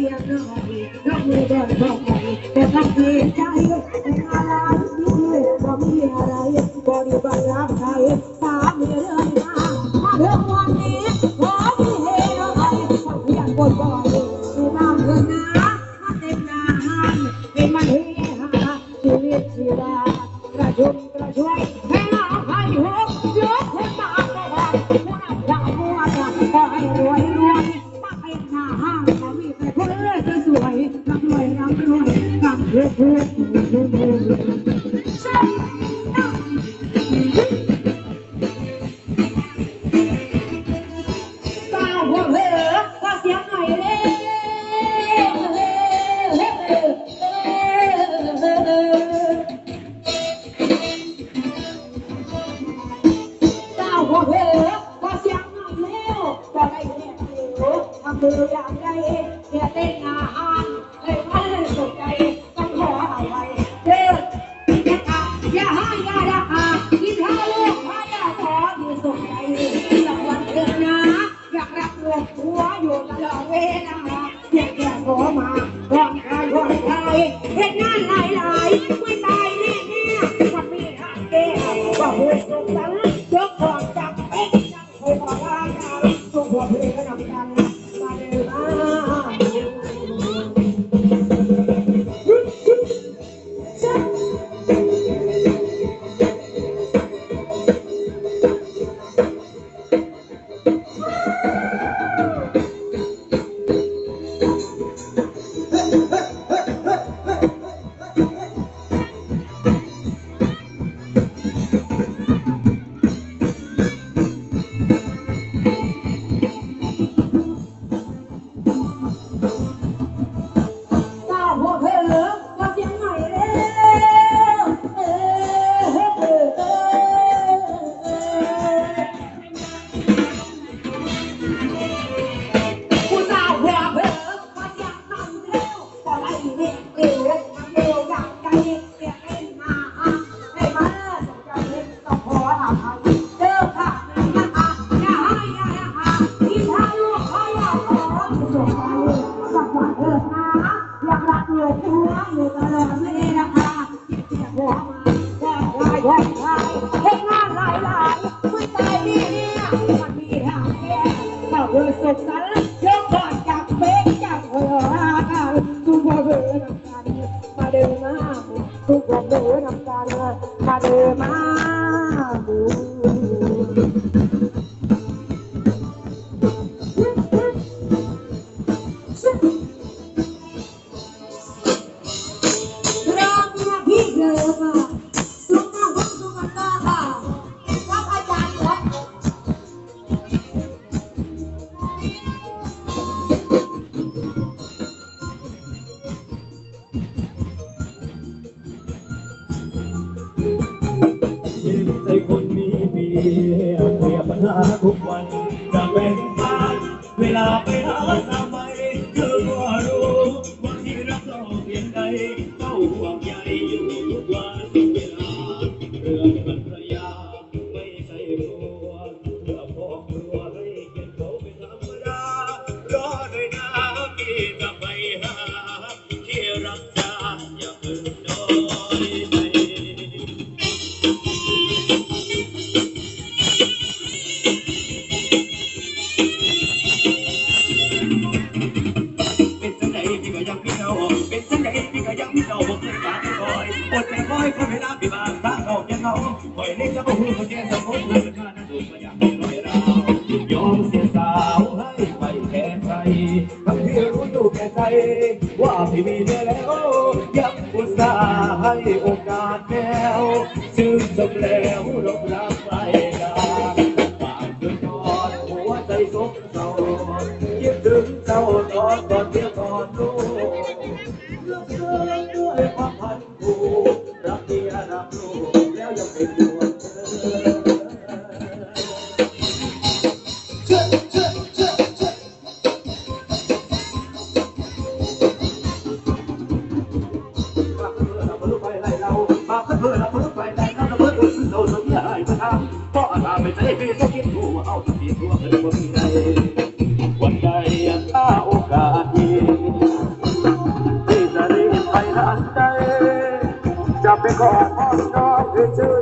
สียงร้องร้อไม่ได้ร้องไม่แต่ก็เสียใจเป็นอะไรด้วยก็มีอะไรบริบาลรับใช้ามีเรื่องมามาเรื่องวันนี้ขอที่เฮร้องไห้ต้อเพียบบ่อยไม่บ้างเถอะนะมาเต็มหน้าห้างให้มันเฮฮาชีวิตชีวากระชุ่มกระชวยให้เราให้หกยก Say, มาก่อนใครก่อนใครเห็นงานลา มาเดินมา ทุกวันจะแบ่งปันเวลาไปหาทำไมเธอก็รู้ว่าที่รักเราเพียงใดเฝ้าห่วงใยอยู่ ทางออกยังเงาคอยเล่นจะบ่ฮู้คนแก่สมเลยค่านั้นดูก็อยากให้ลอยราวยอมเสียสาวให้ไปแทนใครทั้งที่รู้อยู่แก่ใจ ว่าพี่มีเธอแล้วยังอุตส่าห์ให้โอกาสแล้วชื่นชมแล้วรบรักไปนานฝากเธอก่อนหัวใจสกเศร้าคิดถึงเจ้าตอนก่อนเที่ยวก่อนลู ทำเพราะอาไม่ใจพี่ก็คิดถูกเอาที่พี่ตัวเธอคนใดวันใดถ้าโอกาสดีที่จะรีบไปทันใจจะไปขอพ่อน้องให้ชื่อ